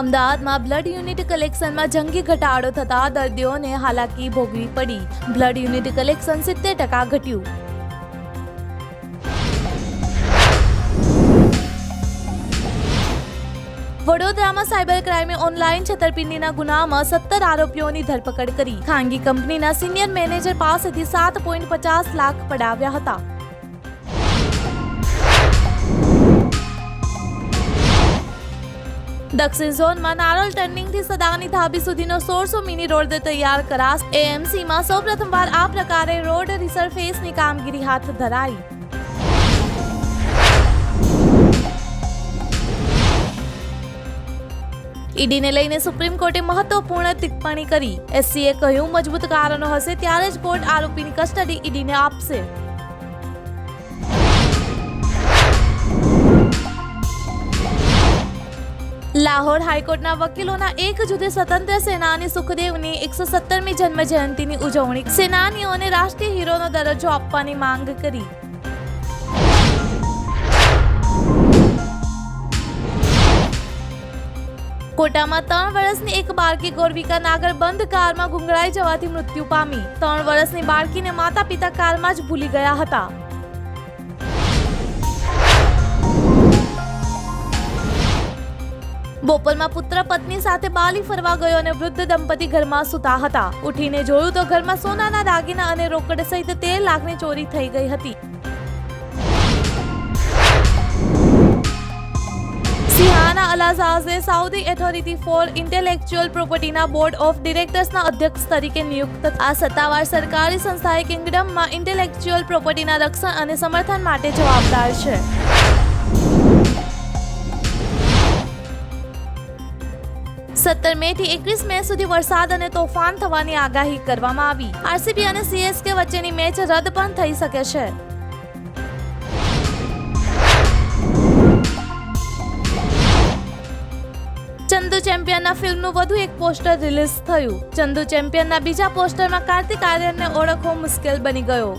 અમદાવાદમાં blood unit કલેક્શનમાં જંગી ઘટાડો થતા દર્દીઓને હાલાકી ભોગવી પડી. બ્લડ યુનિટ કલેક્શન સિત્તેર ટકા ઘટ્યું. વડોદરામાં સાયબર ક્રાઇમે ઓનલાઈન છેતરપિંડીના ગુનામાં સત્તર આરોપીઓની ધરપકડ કરી. ખાનગી કંપનીના સિનિયર મેનેજર પાસેથી સાત પોઈન્ટ પચાસ લાખ પડાવ્યા હતા. દક્ષિણ ઝોનમાં નારોલ ટર્નિંગથી સદાની ધાબી સુધીનો સોળસો મિની રોડ તૈયાર કરાશ. એએમસીમાં સૌપ્રથમવાર આ પ્રકારે રોડ રિસરફેસની કામગીરી હાથ ધરાઈ. ઈડીને લઈને સુપ્રીમ કોર્ટે મહત્વપૂર્ણ ટિપ્પણી કરી. એસસીએ કહ્યું, મજબૂત કારણો હશે ત્યારે જ કોર્ટ આરોપીની કસ્ટડી ઈડીને આપશે. લાહોર હાઈકોર્ટના વકીલોના એક જુદે સ્વતંત્ર સેનાની સુખદેવની એકસો સત્તરમી જન્મ જયંતિની ઉજવણી સેનાનીઓને રાષ્ટ્રીય હીરોનો દરજ્જો આપવાની માંગ કરી. કોટામાં ત્રણ વર્ષની એક બાળકી ગોરવિકા નાગર બંધ કારમાં ગુંગળાઈ જવાથી મૃત્યુ પામી. ત્રણ વર્ષની બાળકીને માતા પિતા કારમાં જ ભૂલી ગયા હતા. બોપલમાં પુત્ર પત્ની સાથે બાલી ફરવા ગયો અને વૃદ્ધ દંપતી ઘરમાં સૂતા હતા. ઉઠીને જોયું તો ઘરમાં સોનાના દાગીના અને રોકડ સહિત તેર લાખની ચોરી થઈ ગઈ હતી. સિહાના અલાઝાઝે સાઉદી એથોરિટી ફોર ઇન્ટેલેક્ચ્યુઅલ પ્રોપર્ટીના બોર્ડ ઓફ ડિરેક્ટર્સના અધ્યક્ષ તરીકે નિયુક્ત આ સત્તાવાર સરકારી સંસ્થાએ કિંગડમમાં ઇન્ટેલેક્ચ્યુઅલ પ્રોપર્ટીના રક્ષણ અને સમર્થન માટે જવાબદાર છે. સત્તર મે થી એકવીસ મે સુધી વરસાદ અને તોફાન થવાની આગાહી કરવામાં આવી. આરસીબી અને સીએસકે વચ્ચેની મેચ રદ પણ થઈ શકે છે. ચંદુ ચેમ્પિયનના ફિલ્મનું વધુ એક પોસ્ટર રિલીઝ થયું. ચંદુ ચેમ્પિયનના બીજા પોસ્ટરમાં કાર્તિક આર્યનને ઓળખવો મુશ્કેલ બની ગયો.